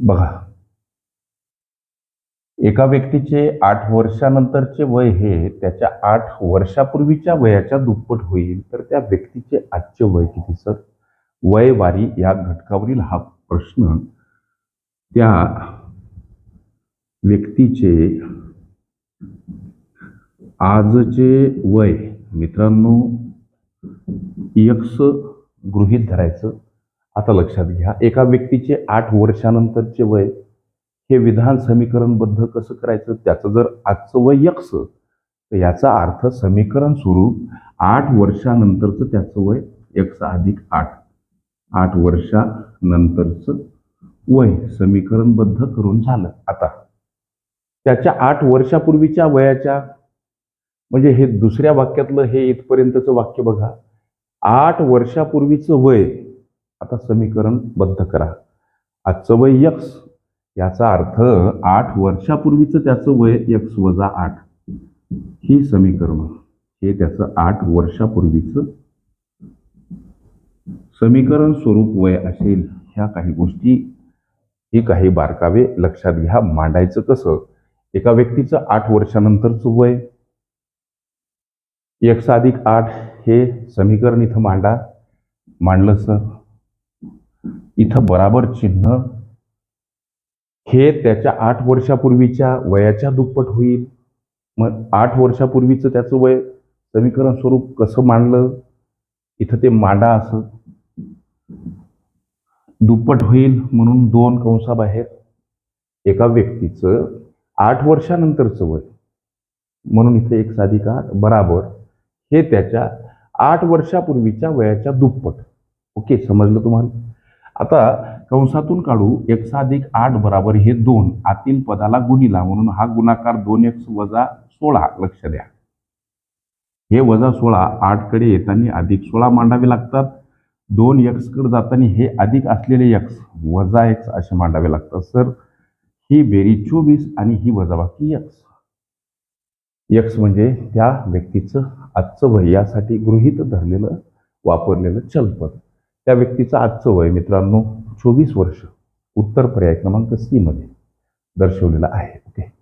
बघा. एका व्यक्तीचे आठ वर्षानंतरचे वय हे त्याच्या आठ वर्षापूर्वीच्या वयाच्या दुप्पट होईल तर त्या व्यक्तीचे आजचे वय किती सर? वय वारी या घटकावरील हा प्रश्न त्या व्यक्तीचे आजचे वय मित्रांनो यक्स गृहीत धरायचं. आता लक्षात घ्या एका व्यक्तीचे आठ वर्षानंतरचे वय हे विधान समीकरणबद्ध कसं करायचं? त्याचं जर आजचं वय यक्स तर याचा अर्थ समीकरण स्वरूप आठ वर्षानंतरचं त्याचं वय यक्स अधिक आठ. आठ वर्षानंतरचं वय समीकरणबद्ध करून झालं. आता त्याच्या आठ वर्षापूर्वीच्या वयाच्या म्हणजे हे दुसऱ्या वाक्यातलं हे इथपर्यंतचं वाक्य बघा. आठ वर्षापूर्वीचं वय आता समीकरण बद्ध करा. आजचं वय यक्स याचा अर्थ आठ वर्षापूर्वीचं त्याचं वय यक्स वजा आठ. ही समीकरण हे त्याचं आठ वर्षापूर्वीचं समीकरण स्वरूप वय असेल. ह्या काही गोष्टी ही काही बारकावे लक्षात घ्या. मांडायचं कसं? एका व्यक्तीचं आठ वर्षानंतरचं वय. एक्स अधिक आठ हे समीकरण इथं मांडा. मांडलं सर? इथं बराबर चिन्ह. हे त्याच्या आठ वर्षापूर्वीच्या वयाच्या दुप्पट होईल. मग आठ वर्षापूर्वीचं त्याचं वय समीकरण स्वरूप कसं मांडलं? इथं ते मांडा असं. दुप्पट होईल म्हणून दोन कंसाबाहेर एका व्यक्तीचं आठ वर्षानंतरचं वय. म्हणून इथे एक साधिकार बराबर. हे त्याच्या आठ वर्षापूर्वीच्या वयाच्या दुप्पट. ओके समजलं तुम्हाला? आता कंसातून काढू एक्स अधिक आठ बराबर हे दोन. आतील पदाला गुणिला म्हणून हा गुणाकार दोन एक्स वजा सोळा. लक्ष द्या. हे वजा सोळा आठकडे येताना अधिक सोळा मांडावे लागतात. दोन एक्सकडे जाताना हे अधिक असलेले एक्स वजा एक्स असे मांडावे लागतात. सर ही बेरी चोवीस आणि ही वजाबाकी एक्स एक्स म्हणजे त्या व्यक्तीचं आजचं वय यासाठी गृहीत धरलेलं वापरलेलं चलपद. त्या व्यक्तीचं आजचं वय मित्रांनो चोवीस वर्ष. उत्तर पर्याय क्रमांक सी मध्ये दर्शवलेलं आहे. ओके